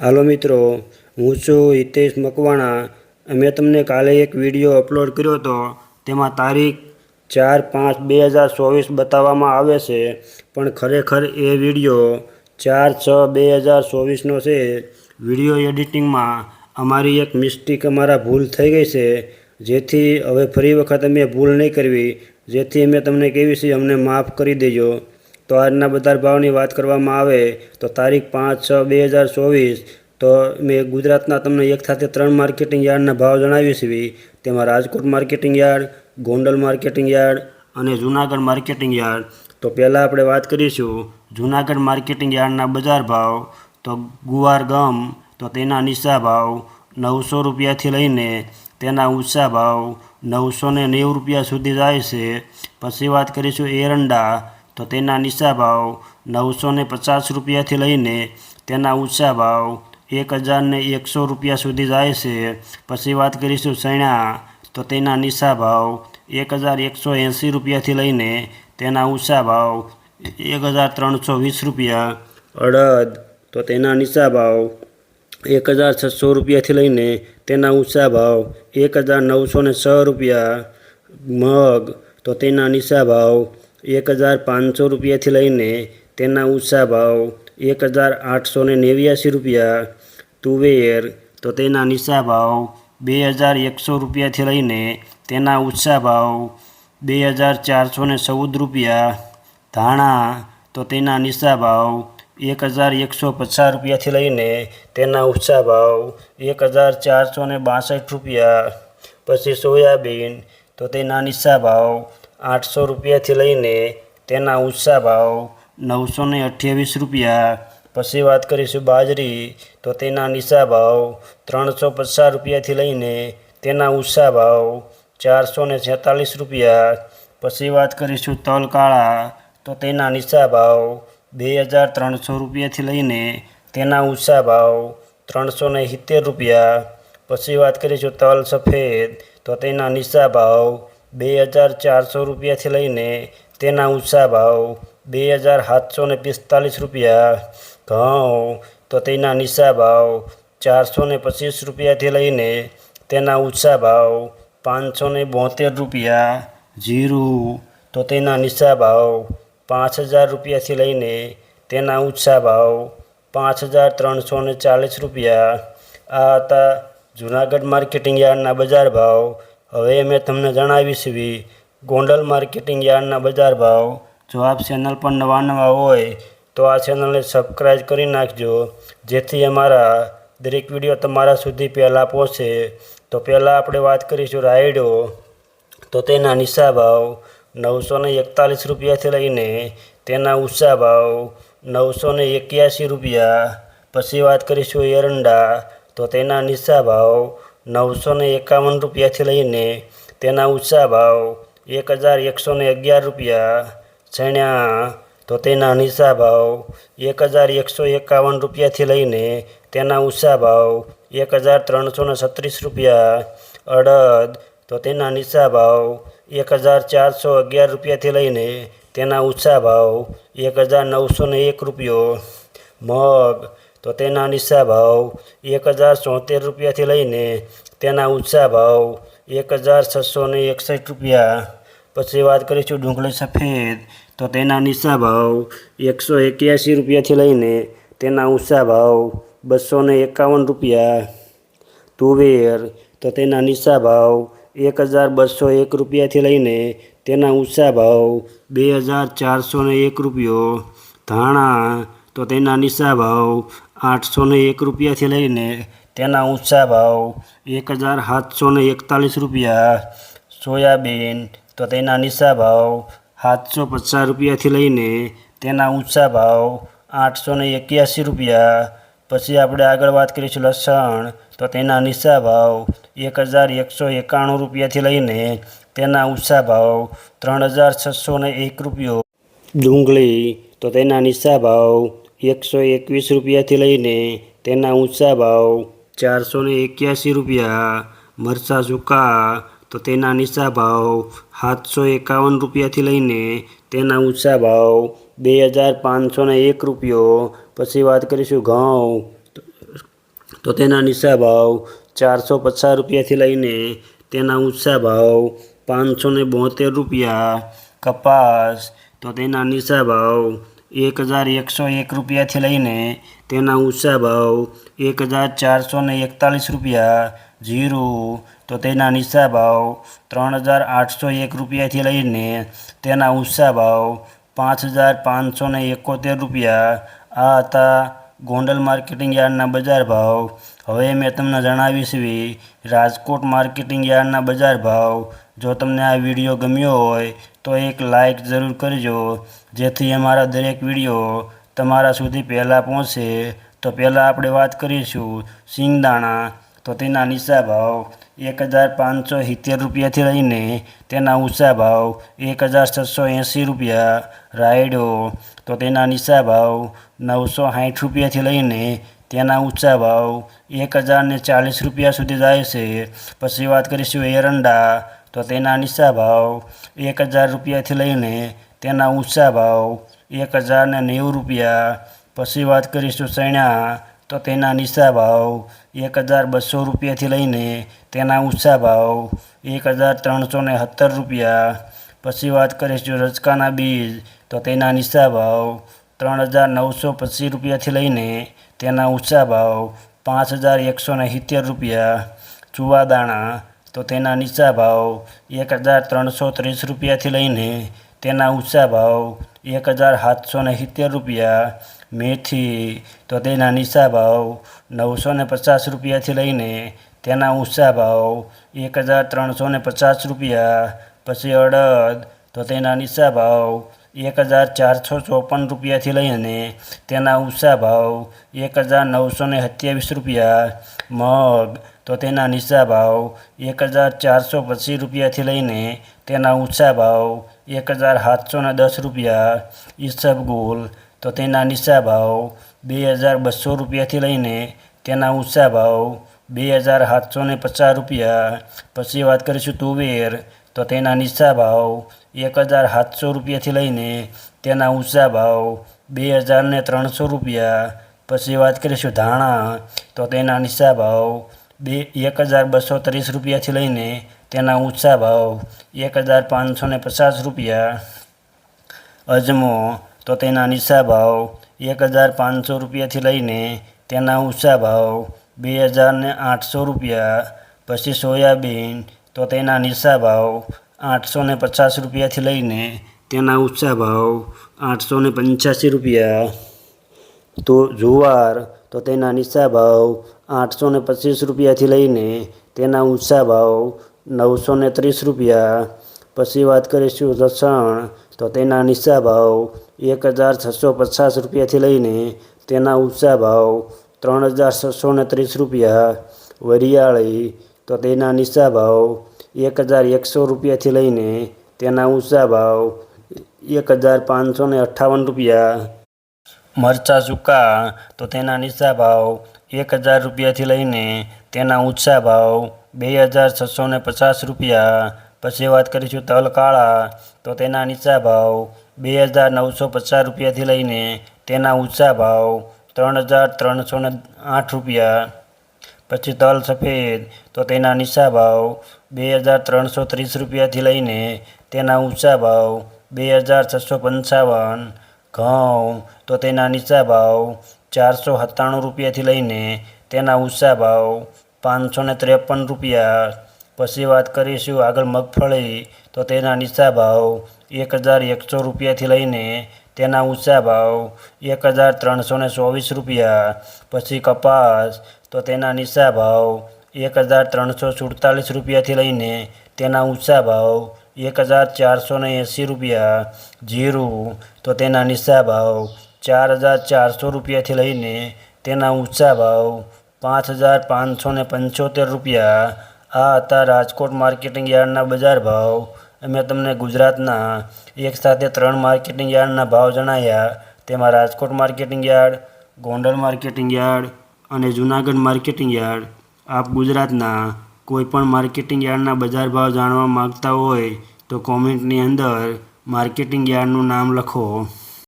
હાલો મિત્રો, હું છું હિતેશ મકવાણા. મેં તમને કાલે એક વીડિયો અપલોડ કર્યો હતો તેમાં તારીખ ચાર પાંચ બે હજાર ચોવીસ બતાવવામાં આવે છે. પણ ખરેખર એ વીડિયો ચાર છ બે હજાર ચોવીસનો છે. વીડિયો એડિટિંગમાં અમારી એક મિસ્ટેક અમારા ભૂલ થઈ ગઈ છે. જેથી હવે ફરી વખત અમે ભૂલ નહીં કરવી. જેથી અમે તમને કેવી છે, અમને માફ કરી દેજો. તો આજના બજાર ભાવની વાત કરવામાં આવે તો તારીખ પાંચ છ બે હજાર ચોવીસ, તો મેં ગુજરાતના તમને એક સાથે ત્રણ માર્કેટિંગ યાર્ડના ભાવ જણાવી છે તેમાં Rajkot marketing yard, Gondal marketing yard અને જૂનાગઢ માર્કેટિંગ યાર્ડ. તો પહેલાં આપણે વાત કરીશું જૂનાગઢ માર્કેટિંગ યાર્ડના બજાર ભાવ. તો ગુવાર ગમ, તો તેના નીચા ભાવ નવસો રૂપિયાથી લઈને તેના ઊંચા ભાવ નવસો ને નેવું રૂપિયા સુધી જાય છે. પછી વાત કરીશું એરંડા તો તેના નીચા ભાવ નવસો ને પચાસ રૂપિયાથી લઈને તેના ઊંચા ભાવ એક હજારને એકસો રૂપિયા સુધી જાય છે. પછી વાત કરીશું ચણા તો તેના નીચા ભાવ એક હજાર એકસો એંસી રૂપિયાથી લઈને તેના ઊંચા ભાવ એક હજાર ત્રણસો વીસ રૂપિયા. અડદ. તો તેના નીચા ભાવ એક હજાર છસો રૂપિયાથી લઈને તેના ઊંચા ભાવ એક હજાર નવસો ને છ રૂપિયા. મગ. તો તેના નીચા ભાવ એક હજાર પાંચસો રૂપિયાથી લઈને તેના ઊંચા ભાવ એક હજાર આઠસો ને નેવ્યાસી રૂપિયા, તુવેર તો તેના નીચા ભાવ બે હજાર એકસો રૂપિયાથી લઈને તેના ઊંચા ભાવ બે હજાર ચારસો ને ચૌદ રૂપિયા, ધાણા તો તેના નીચા ભાવ એક હજાર એકસો પચાસ રૂપિયાથી લઈને તેના ઊંચા ભાવ એક હજાર ચારસો ને બાસઠ રૂપિયા, પછી સોયાબીન તો તેના નીચા ભાવ આઠસો રૂપિયાથી લઈને તેના ઊંચા ભાવ નવસો ને અઠ્યાવીસ રૂપિયા. પછી વાત કરીશું બાજરી, તો તેના નીચા ભાવ ત્રણસો પચાસ રૂપિયાથી લઈને તેના ઊંચા ભાવ ચારસો ને છેતાલીસ રૂપિયા. પછી વાત કરીશું તલ કાળા, તો તેના નીચા ભાવ બે હજાર ત્રણસો રૂપિયાથી લઈને તેના ઊંચા ભાવ ત્રણસો ને સિત્તેર રૂપિયા. પછી વાત કરીશું તલ સફેદ, તો તેના નીચા ભાવ બે હજાર ચારસો રૂપિયાથી લઈને તેના ઊંચા ભાવ, બે હજાર સાતસો ને પિસ્તાલીસ રૂપિયા ઘઉં, તો તેના નીચા ભાવ ચારસો ને પચીસ રૂપિયાથી લઈને તેના ઊંચા ભાવ પાંચસો ને બોતેર રૂપિયા, જીરું, તો તેના નીચા ભાવ પાંચ હજાર રૂપિયાથી લઈને તેના ઊંચા ભાવ પાંચ હજાર ત્રણસો ને ચાલીસ રૂપિયા. આ હતા જૂનાગઢ માર્કેટિંગ યાર્ડના બજાર ભાવ હવે મેં તમને જણાવી છે ગોંડલ માર્કેટિંગ યાર્ડના બજાર ભાવ. જો આપ ચેનલ પર નવા નવા હોય તો આ ચેનલને સબસ્ક્રાઈબ કરી નાખજો. જેથી અમારા દરેક વીડિયો તમારા સુધી પહેલાં પહોંચે. તો પહેલાં આપણે વાત કરીશું રાયડો. તો તેના નિશા ભાવ નવસો ને એકતાલીસ રૂપિયાથી લઈને તેના ઉષા ભાવ નવસો ને એક્યાસી રૂપિયા. પછી વાત કરીશું એરંડા. તો તેના નિશા ભાવ નવસો ને એકાવન રૂપિયાથી લઈને તેના ઊંચા ભાવ એક હજાર એકસો ને અગિયાર રૂપિયા ચણ્યા તો તેના નીચા ભાવ એક હજાર એકસો એકાવન રૂપિયાથી લઈને તેના ઊંચા ભાવ એક હજાર ત્રણસો ને છત્રીસ રૂપિયા. અડદ, તો તેના નીચા ભાવ એક હજાર ચારસો અગિયાર રૂપિયાથી લઈને તેના ઊંચા ભાવ એક હજાર નવસો ને એક રૂપિયો. મગ તો તેના નીચા ભાવ એક હજાર ચોતેર રૂપિયાથી લઈને તેના ઊંચા ભાવ એક હજાર છસો ને એકસઠ રૂપિયા. પછી વાત કરીશું ડુંગળી સફેદ. તો તેના નીચા ભાવ એકસો એક્યાસી રૂપિયાથી લઈને તેના ઊંચા ભાવ બસો ને એકાવન રૂપિયા. તુવેર. તો તેના નીચા ભાવ એક હજાર બસો એક રૂપિયાથી લઈને તેના ઊંચા ભાવ બે હજાર ચારસો ને એક રૂપિયો. ધાણા. તો તેના નીચા ભાવ આઠસો ને એક રૂપિયાથી લઈને તેના ઊંચા ભાવ એક હજાર સાતસો ને એકતાલીસ રૂપિયા સોયાબીન તો તેના નીચા ભાવ સાતસો પચાસ રૂપિયાથી લઈને તેના ઊંચા ભાવ આઠસો ને એક્યાસી રૂપિયા પછી આપણે આગળ વાત કરીશું લસણ તો તેના નીચા ભાવ એક હજાર એકસો એકાણું રૂપિયાથી લઈને તેના ઊંચા ભાવ ત્રણ હજાર છસો ને એક રૂપિયો ડુંગળી તો તેના નીચા ભાવ એકસો એકવીસ રૂપિયાથી લઈને તેના ઊંચા ભાવ ચારસો ને એક્યાસી રૂપિયા, મરચાં સૂકા તો તેના નીચા ભાવ સાતસો એકાવન રૂપિયાથી લઈને તેના ઊંચા ભાવ બે હજાર પાંચસો ને એક રૂપિયો. પછી વાત કરીશું ઘઉં. તો તેના નીચા ભાવ ચારસો પચાસ રૂપિયાથી લઈને તેના ઊંચા ભાવ પાંચસો ને બોતેર રૂપિયા. કપાસ તો તેના નીચા ભાવ એક હજાર એકસો એક રૂપિયાથી લઈને તેના ઊંચા ભાવ એક હજાર ચારસો એકતાલીસ રૂપિયા જીરું, તો તેના નીચા ભાવ ત્રણ હજાર આઠસો એક રૂપિયાથી લઈને તેના ઊંચા ભાવ પાંચ હજાર પાંચસો એકોતેર રૂપિયા. આ હતા ગોંડલ માર્કેટિંગ યાર્ડના બજાર ભાવ હવે મેં તમને જણાવીશ એવી રાજકોટ માર્કેટિંગ યાર્ડના બજાર ભાવ. જો તમને આ વીડિયો ગમ્યો હોય, તો એક લાઇક જરૂર કરજો. જેથી અમારા દરેક વીડિયો તમારા સુધી પહેલાં પહોંચે. તો પહેલાં આપણે વાત કરીશું સિંગદાણા. તો તેના નીચા ભાવ એક હજાર પાંચસો સિત્તેર રૂપિયાથી લઈને તેના ઊંચા ભાવ એક હજાર છસો એંસી રૂપિયા રાયડો. તો તેના નીચા ભાવ નવસો સાઠ રૂપિયાથી લઈને તેના ઊંચા ભાવ એક હજારને ચાલીસ રૂપિયા સુધી જાય છે. પછી વાત કરીશું એરંડા તો તેના નીચા ભાવ એક હજાર રૂપિયાથી લઈને તેના ઊંચા ભાવ એક હજારને નેવું રૂપિયા. પછી વાત કરીશું ચણા, તો તેના નીચા ભાવ એક હજાર બસો રૂપિયાથી લઈને તેના ઊંચા ભાવ એક હજાર ત્રણસો ને સત્તર રૂપિયા. પછી વાત કરીશું રચકાના બીજ, તો તેના નીચા ભાવ ત્રણ હજાર નવસો પચીસ રૂપિયાથી લઈને તેના ઊંચા ભાવ પાંચ હજાર એકસો ને સિત્તેર રૂપિયા ચુવાદાણા તો તેના નીચા ભાવ એક હજાર ત્રણસો ત્રીસ રૂપિયાથી લઈને તેના ઊંચા ભાવ એક હજાર સાતસો ને સિત્તેર રૂપિયા, મેથી તો તેના નીચા ભાવ નવસો ને પચાસ રૂપિયાથી લઈને તેના ઊંચા ભાવ એક હજાર ત્રણસો ને પચાસ રૂપિયા, પછી અડદ તો તેના નીચા ભાવ એક હજાર ચારસો ચોપન રૂપિયાથી લઈને તેના ઊંચા ભાવ એક હજાર નવસો ને સત્યાવીસ રૂપિયા, મગ તો તેના નીચા ભાવ એક હજાર ચારસો પચીસ રૂપિયાથી લઈને તેના ઊંચા ભાવ એક હજાર સાતસો ને દસ રૂપિયા ઈસબગુલ તો તેના નીચા ભાવ બે હજાર બસો રૂપિયાથી લઈને તેના ઊંચા ભાવ બે હજાર સાતસો ને પચાસ રૂપિયા. પછી વાત કરીશું તુવેર. તો તેના નીચા ભાવ એક હજાર સાતસો રૂપિયાથી લઈને તેના ઊંચા ભાવ બે હજાર ને ત્રણસો રૂપિયા. પછી વાત કરીશું ધાણા, તો તેના નીચા ભાવ બે, એક હજાર બસો ત્રીસ રૂપિયાથી લઈને તેના ઊંચા ભાવ એક હજાર પાંચસો ને પચાસ રૂપિયા. અજમો, તો તેના નીચા ભાવ એક હજાર પાંચસો રૂપિયાથી લઈને તેના ઊંચા ભાવ બે હજાર ને આઠસો રૂપિયા. પછી સોયાબીન તો તેના નીચા ભાવ આઠસો ને પચાસ રૂપિયાથી લઈને તેના ઊંચા ભાવ આઠસો ને પંચ્યાસી રૂપિયા. તો જુવાર, તો તેના નીચા ભાવ આઠસો ને પચીસ રૂપિયાથી લઈને તેના ઊંચા ભાવ નવસો ને ત્રીસ રૂપિયા. પછી વાત કરીશું લસણ, તો તેના નીચા ભાવ એક હજાર છસો પચાસ રૂપિયાથી લઈને તેના ઊંચા ભાવ ત્રણ હજાર છસો ને ત્રીસ રૂપિયા. વરિયાળી તો તેના નીચા ભાવ એક હજાર એકસો રૂપિયાથી લઈને તેના ઊંચા ભાવ એક હજાર પાંચસો ને અઠ્ઠાવન રૂપિયા. મરચાં સૂકા તો તેના નીચા ભાવ એક હજાર રૂપિયાથી લઈને તેના ઊંચા ભાવ બે હજાર છસો ને પચાસ રૂપિયા. પછી વાત કરીશું તલ કાળા તો તેના નીચા ભાવ બે હજાર નવસો પચાસ રૂપિયાથી લઈને તેના ઊંચા ભાવ ત્રણ હજાર ત્રણસો ને આઠ રૂપિયા. પછી તલ સફેદ. તો તેના નીચા ભાવ બે હજાર ત્રણસો ત્રીસ રૂપિયાથી લઈને તેના ઊંચા ભાવ બે હજાર છસો પંચાવન. ઘઉં. તો તેના નીચા ભાવ ચારસો સત્તાણું રૂપિયાથી લઈને તેના ઊંચા ભાવ પાંચસો ને ત્રેપન રૂપિયા. પછી વાત કરીશું આગળ મગફળી. તો તેના નીચા ભાવ એક હજાર એકસો રૂપિયાથી લઈને તેના ઊંચા ભાવ એક હજાર ત્રણસો ચોવીસ રૂપિયા. પછી કપાસ. તો તેના નીચા ભાવ એક હજાર ત્રણસો સુડતાલીસ રૂપિયાથી લઈને તેના ઊંચા ભાવ એક હજાર ચારસો એંસી રૂપિયા જીરું, તો તેના નીચા ભાવ ચાર હજાર ચારસો રૂપિયાથી લઈને તેના ઊંચા ભાવ પાંચ હજાર પાંચસો ને પંચોતેર રૂપિયા. આ હતા રાજકોટ માર્કેટિંગ યાર્ડના બજાર ભાવ. અમે તમને ગુજરાતના એક સાથે ત્રણ માર્કેટિંગ યાર્ડના ભાવ જણાવ્યા તેમાં Rajkot marketing yard, Gondal marketing yard અને જૂનાગઢ માર્કેટિંગ યાર્ડ. આપ ગુજરાતના કોઈપણ માર્કેટિંગ યાર્ડના બજાર ભાવ જાણવા માગતા હોય તો કોમેન્ટની અંદર માર્કેટિંગ યાર્ડનું નામ લખો.